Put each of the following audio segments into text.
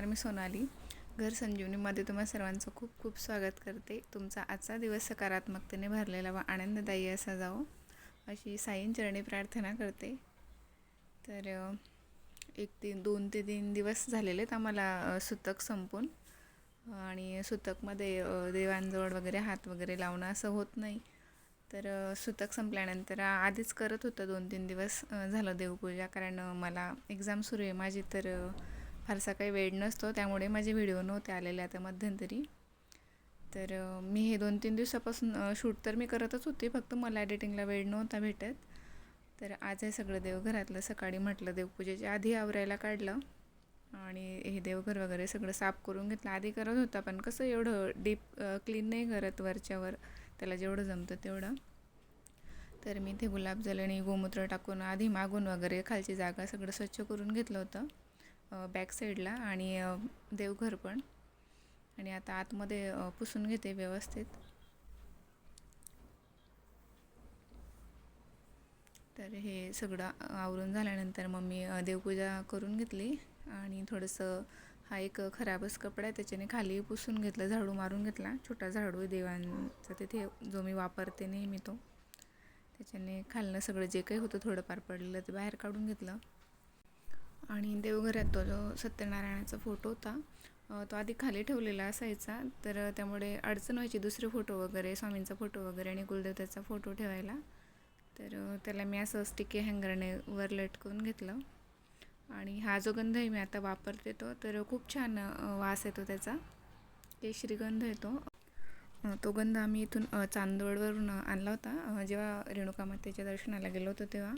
नमस्कार मी सोनाली. घर संजीवनीमध्ये तुम्हा सर्वांचं खूप खूप स्वागत करते. तुमचा आजचा दिवस सकारात्मकतेने भरलेला व आनंददायी असा जावो अशी साईन चरणी प्रार्थना करते. तर एक तीन दोन ते तीन दिवस झालेले आहेत आम्हाला सुतक संपून. आणि सुतकमध्ये देवांजवळ वगैरे हात वगैरे लावणं असं होत नाही. तर सुतक संपल्यानंतर आधीच करत होतं दोन तीन दिवस झालं देवपूजा. कारण मला एक्झाम सुरू आहे. माझी तर फारसा काही वेळ नसतो त्यामुळे माझे व्हिडिओ नव्हते आलेले आता मध्यंतरी. तर मी हे दोन तीन दिवसापासून शूट तर मी करतच होते फक्त मला एडिटिंगला वेळ नव्हता भेटत. तर आज हे सगळं देवघरातलं सकाळी म्हटलं देवपूजेच्या आधी आवरायला काढलं आणि हे देवघर वगैरे सगळं साफ करून घेतलं. आधी करत होता पण कसं एवढं डीप क्लीन नाही करत वरच्यावर त्याला जेवढं जमतं तेवढं. तर मी ते गुलाबजल आणि गोमूत्र टाकून आधी मागून वगैरे खालची जागा सगळं स्वच्छ करून घेतलं होतं. बॅक साईडला आणि देवघर पण. आणि आता आतमध्ये पुसून घेते व्यवस्थित. तर हे सगळं आवरून झाल्यानंतर मग मी देवपूजा करून घेतली. आणि थोडंसं हा एक खराबच कपडा आहे त्याच्याने खाली पुसून घेतलं झाडू मारून घेतला. छोटा झाडू आहे देवांचा तिथे जो मी वापरते नेहमी तो. त्याच्याने खालनं सगळं जे काही होतं थोडंफार पडलेलं ते बाहेर काढून घेतलं. आणि देवघरात तो जो सत्यनारायणाचा फोटो होता तो आधी खाली ठेवलेला असायचा. तर त्यामुळे अडचण व्हायची दुसरे फोटो वगैरे स्वामींचा फोटो वगैरे आणि कुलदेवतेचा फोटो ठेवायला. तर त्याला मी असं स्टिकी हँगरने वर लटकवून घेतलं. आणि हा जो गंध आहे मी आता वापरते तो तर खूप छान वास येतो त्याचा. केशरी गंध येतो. तो गंध आम्ही इथून चांदोडवरून चांदवडवरून आणला होता. जेव्हा रेणुका मातेच्या दर्शनाला गेलो होतो तेव्हा.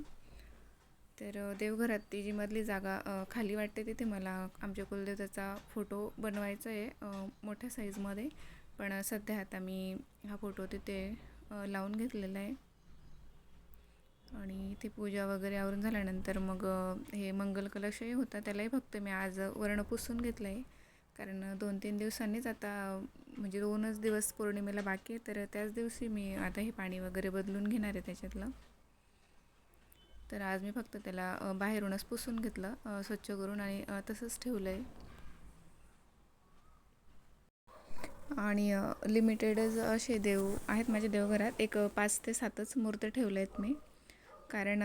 तर देवघरात ती जी मधली जागा खाली वाटते तिथे मला आमच्या कुलदेवताचा फोटो बनवायचा आहे मोठ्या साईजमध्ये पण सध्या आता मी हा फोटो तिथे लावून घेतलेला आहे आणि ती पूजा वगैरे आवरून झाल्यानंतर मग हे मंगल कलशही होता. त्यालाही फक्त मी आज वर्ण पुसून घेतलं आहे कारण दोन तीन दिवसांनीच आता म्हणजे दोनच दिवस पौर्णिमेला बाकी आहे. तर त्याच दिवशी मी आता हे पाणी वगैरे बदलून घेणार आहे त्याच्यातलं. तर आज मी फक्त त्याला बाहेरूनच पुसून घेतलं स्वच्छ करून आणि तसंच ठेवलं आहे आणि लिमिटेडच असे देव आहेत माझ्या देवघरात. एक पाच ते सातच मूर्ती ठेवल्या आहेत मी. कारण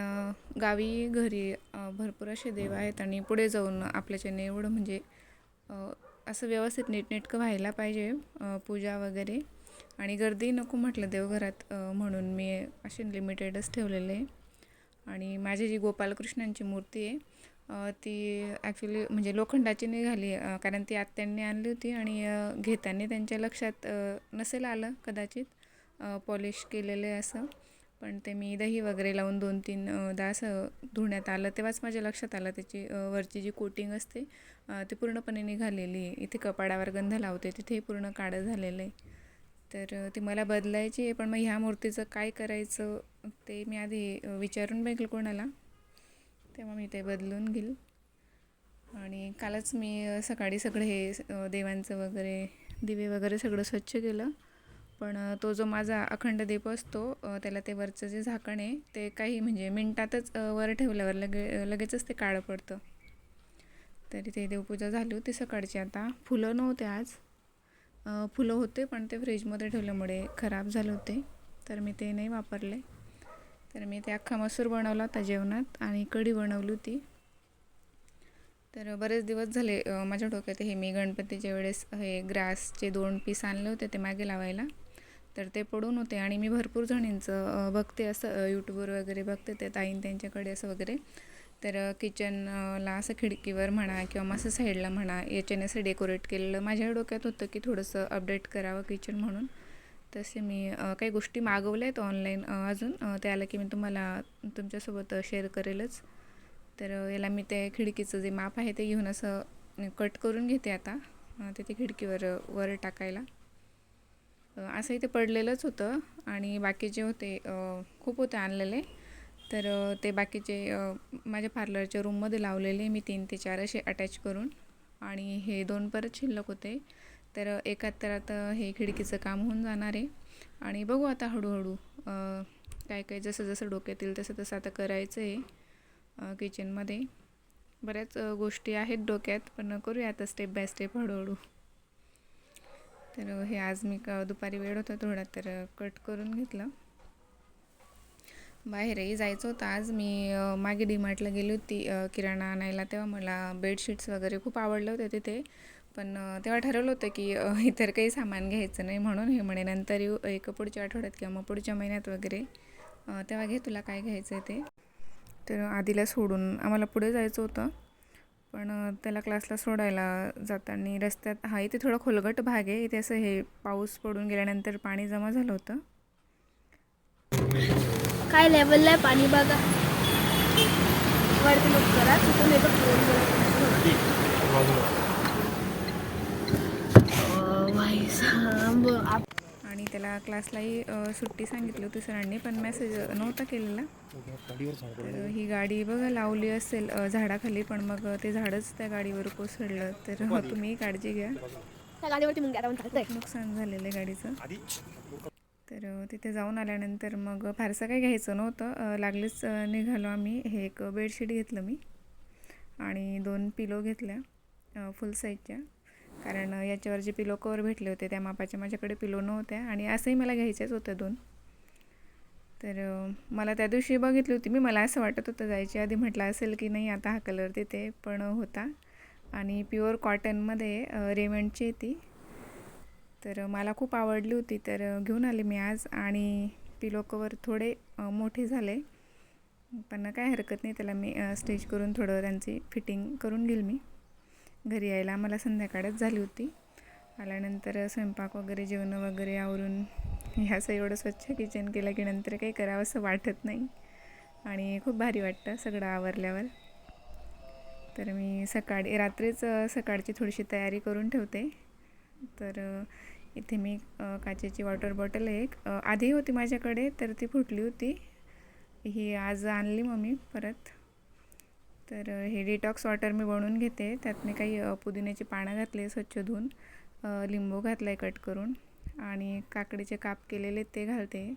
गावी घरी भरपूर असे देव आहेत आणि पुढे जाऊन आपल्याच्याने एवढं म्हणजे असं व्यवस्थित नीटनेटकं व्हायला पाहिजे पूजा वगैरे. आणि गर्दी नको म्हटलं देवघरात म्हणून मी असे लिमिटेडच ठेवलेले. आहे आणि माझी जी गोपालकृष्णांची मूर्ती आहे ती ॲक्च्युली म्हणजे लोखंडाची निघाली कारण ती आत्यांनी आणली होती आणि घेताना त्यांच्या लक्षात नसेल आलं कदाचित पॉलिश केलेलं आहे असं. पण ते मी दही वगैरे लावून दोन तीन दास दा असं धुण्यात आलं. तेव्हाच माझ्या लक्षात आलं त्याची वरची जी कोटिंग असते ती पूर्णपणे निघालेली आहे. इथे कपाडावर गंध लावते तिथेही पूर्ण काळं झालेलं आहे. तर ती मला बदलायची आहे पण मग ह्या मूर्तीचं काय करायचं ते मी आधी विचारून बघेल कोणाला. तेव्हा मी ते बदलून घेईल. आणि कालच मी सकाळी सगळं हे देवांचं वगैरे दिवे वगैरे सगळं स्वच्छ केलं. पण तो जो माझा अखंड दीप असतो त्याला ते वरचं जे झाकण आहे ते काही म्हणजे मिनटातच वर ठेवल्यावर लगे लगेचच ते काळं पडतं. तरी ते देवपूजा झाली होती सकाळची. आता फुलं नव्हते आज. फुलं होते पण ते फ्रीजमध्ये ठेवल्यामुळे खराब झाले होते. तर मी ते नाही वापरले. तर मी ते अख्खा मसूर बनवला होता जेवणात आणि कढी बनवली होती. तर बरेच दिवस झाले माझ्या डोक्यात हे मी गणपतीच्या वेळेस हे ग्रासचे दोन पीस आणले होते ते मागे लावायला. तर ते पडून होते आणि मी भरपूर जणींचं बघते असं यूट्यूबवर वगैरे बघते ते ताईन त्यांच्याकडे असं वगैरे. तर किचनला असं खिडकीवर म्हणा किंवा असं साईडला म्हणा याच्याने असं डेकोरेट केलेलं माझ्या डोक्यात होतं की थोडंसं अपडेट करावं किचन म्हणून. तसे मी काही गोष्टी मागवल्या आहेत ऑनलाईन अजून. ते आलं की मी तुम्हाला तुमच्यासोबत शेअर करेलच. तर याला मी ते खिडकीचं जे माप आहे ते घेऊन असं कट करून घेते आता. तिथे ते ते खिडकीवर वर टाकायला. असंही ते पडलेलंच होतं. आणि बाकीचे होते खूप होते आणलेले. तर ते बाकीचे माझ्या पार्लरच्या रूममध्ये लावलेले मी तीन ते चार असे अटॅच करून आणि हे दोन परत शिल्लक होते. तर एकाहत्तरात तर आता हे खिडकीचं काम होऊन जाणार आहे. आणि बघू आता हळूहळू काय काय जसं जसं डोक्यात येईल तसं तसं आता करायचं आहे किचनमध्ये बऱ्याच गोष्टी आहेत डोक्यात पण करूया आता स्टेप बाय स्टेप हळूहळू. तर हे आज मी दुपारी वेळ होता थोडा तर कट करून घेतलं. बाहेरही जायचं होतं. आज मी मागे डीमार्टला गेली होती किराणा आणायला. तेव्हा मला बेडशीट्स वगैरे खूप आवडले होते तिथे. पण तेव्हा ठरवलं होतं की इतर काही सामान घ्यायचं नाही म्हणून. हे म्हणे नंतर येऊ एक पुढच्या आठवड्यात किंवा मग पुढच्या महिन्यात वगैरे. तेव्हा घे तुला काय घ्यायचं आहे ते. तर आधीला सोडून आम्हाला पुढे जायचं होतं. पण त्याला क्लासला सोडायला जाताना रस्त्यात हा इथे थोडं खोलगट भाग आहे. इथे असं हे पाऊस पडून गेल्यानंतर पाणी जमा झालं होतं. काय लेवलला आहे पाणी बघा वरती लोक करा तिथून फोन आणि त्याला क्लासलाही सुट्टी सांगितली होती सरांनी पण मेसेज नव्हता केलेला. तर ही गाडी बघा लावली असेल झाडाखाली पण मग ते झाडच त्या गाडीवर कोसळलं. तर तुम्ही काळजी घ्या. त्या गाडीवरती नुकसान झालेलं आहे गाडीचं. तर तिथे जाऊन आल्यानंतर मग फारसं काही घ्यायचं नव्हतं. लागलीच निघालो आम्ही. हे एक बेडशीट घेतलं मी आणि दोन पिलो घेतल्या फुल साईजच्या. कारण याच्यावर जे पिलो कवर भेटले होते त्या मापाच्या माझ्याकडे पिलो नव्हत्या आणि असंही मला घ्यायच्याच होत्या दोन. तर मला त्या दिवशी बघितली होती मी. मला असं वाटत होतं जायच्या आधी म्हटलं असेल की नाही आता हा कलर तिथे पण होता. आणि प्युअर कॉटनमध्ये रेमंडची ती. तर मला खूप आवडली होती तर घेऊन आले मी आज आणि पिलो कवर थोडे मोठे झाले. पण काय हरकत नाही त्याला मी स्टिच करून थोडं त्यांची फिटिंग करून घेईल मी. घरी यायला मला संध्याकाळच झाली होती. आल्यानंतर स्वयंपाक वगैरे जेवण वगैरे आवरून ह्याचं एवढं स्वच्छ किचन केलं की नंतर काही करावं असं वाटत नाही. आणि खूप भारी वाटतं सगळं आवरल्यावर. तर मी सकाळी रात्रीच सकाळची थोडीशी तयारी करून ठेवते. तर इथे मी काचेची वॉटर बॉटल एक. आधी होती माझ्याकडे तर ती फुटली होती. ही आज आणली मग मी परत. तर हे डिटॉक्स वॉटर मी बनवून घेते. त्यात मी काही पुदिन्याची पानं घातले स्वच्छ धुवून. लिंबू घातला आहे कट करून. आणि काकडीचे काप केलेले ते घालते.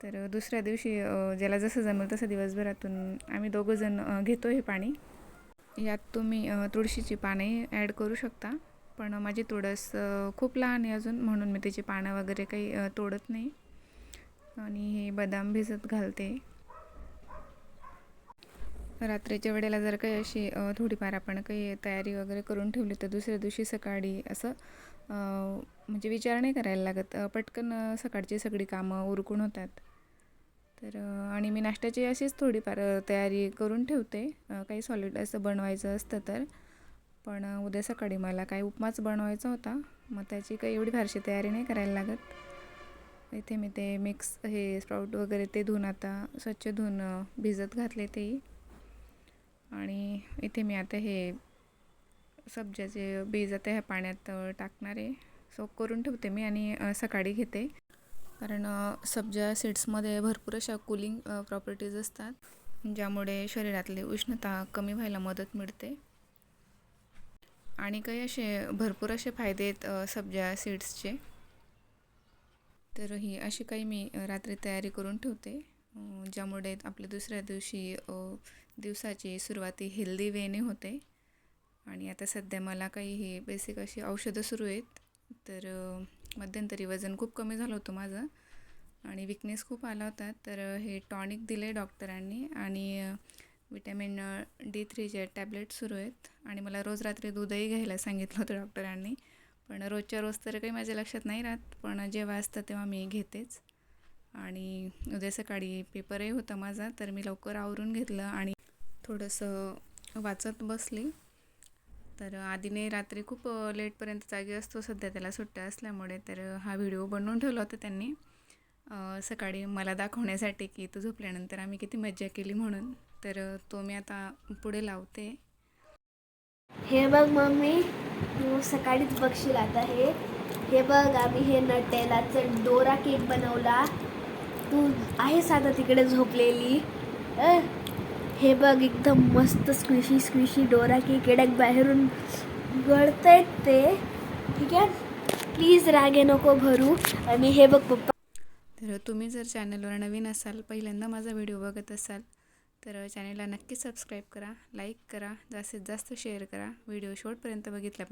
तर दुसऱ्या दिवशी ज्याला जसं जमेल तसं दिवसभरातून आम्ही दोघंजण घेतो हे पाणी. यात तुम्ही तुळशीची पाने ॲड करू शकता. पण माझी तुळस खूप लहान आहे अजून म्हणून मी त्याची पानं वगैरे काही तोडत नाही. आणि हे बदाम भिजत घालते. रात्रीच्या वेळेला जर काही अशी थोडीफार आपण काही तयारी वगैरे करून ठेवली तर दुसऱ्या दिवशी सकाळी असं म्हणजे विचार नाही करायला लागत. पटकन सकाळची सगळी कामं उरकून होतात. तर आणि मी नाश्त्याची अशीच थोडीफार तयारी करून ठेवते. काही सॉलिड असं बनवायचं असतं तर. पण उद्या सकाळी मला काय उपमाच बनवायचा होता. मग त्याची काही एवढी फारशी तयारी नाही करायला लागत. इथे मी ते मिक्स हे स्प्राऊट वगैरे ते धुवून आता स्वच्छ धुवून भिजत घातले तेही आणि इथे मी आता हे सब्जाचे बीज आता ह्या पाण्यात टाकणार आहे. सोक करून ठेवते मी आणि सकाळी घेते. कारण सब्ज्या सब्जा सीड्समध्ये भरपूर अशा कुलिंग प्रॉपर्टीज असतात ज्यामुळे शरीरातली उष्णता कमी व्हायला मदत मिळते. आणि काही असे भरपूर असे फायदे आहेत सब्जा सीड्सचे. तर ही अशी काही मी रात्री तयारी करून ठेवते. ज्यामुळे आपल्या दुसऱ्या दिवशी दिवसाची सुरुवाती हेल्दी वेने होते. आणि आता सध्या मला काही हे बेसिक अशी औषधं सुरू आहेत. तर मध्यंतरी वजन खूप कमी झालं होतं माझं. आणि विकनेस खूप आला होता. तर हे टॉनिक दिले डॉक्टरांनी आणि विटॅमिन डी थ्रीचे टॅबलेट सुरू आहेत. आणि मला रोज रात्री दूधही घ्यायला सांगितलं होतं डॉक्टरांनी. पण रोजच्या रोज तर काही माझ्या लक्षात नाही राहत. पण जेव्हा असतं तेव्हा मी घेतेच. आणि उद्या सकाळी पेपरही होता माझा तर मी लवकर आवरून घेतलं आणि थोडंसं वाचत बसली. तर आधीने रात्री खूप लेटपर्यंत जागी असतो. सध्या त्याला सुट्ट्या असल्यामुळे तर हा व्हिडिओ बनवून ठेवला होता त्यांनी. सकाळी मला दाखवण्यासाठी की तू झोपल्यानंतर आम्ही किती मज्जा केली म्हणून. तर तो मी आता पुढे लावते. हे बघ मम्मी तू सकाळीच बघशील आता हे. हे बघ आम्ही हे नटेलाचं डोरा केक बनवला. तू आहेस आता तिकडे झोपलेली. हे बघ एकदम मस्त स्क्विशी स्क्विशी डोरा केक एडक बाहेरून गळतायत ते. ठीक आहे? प्लीज रागे नको भरू. आणि हे बघ पप्पा तर तुम्ही जर चॅनलवर नवीन असाल पहिल्यांदा माझा व्हिडिओ बघत असाल तर चॅनलला नक्की सबस्क्राईब करा लाईक करा जास्तीत जास्त शेअर करा. व्हिडिओ शेवटपर्यंत बघितल्याबद्दल.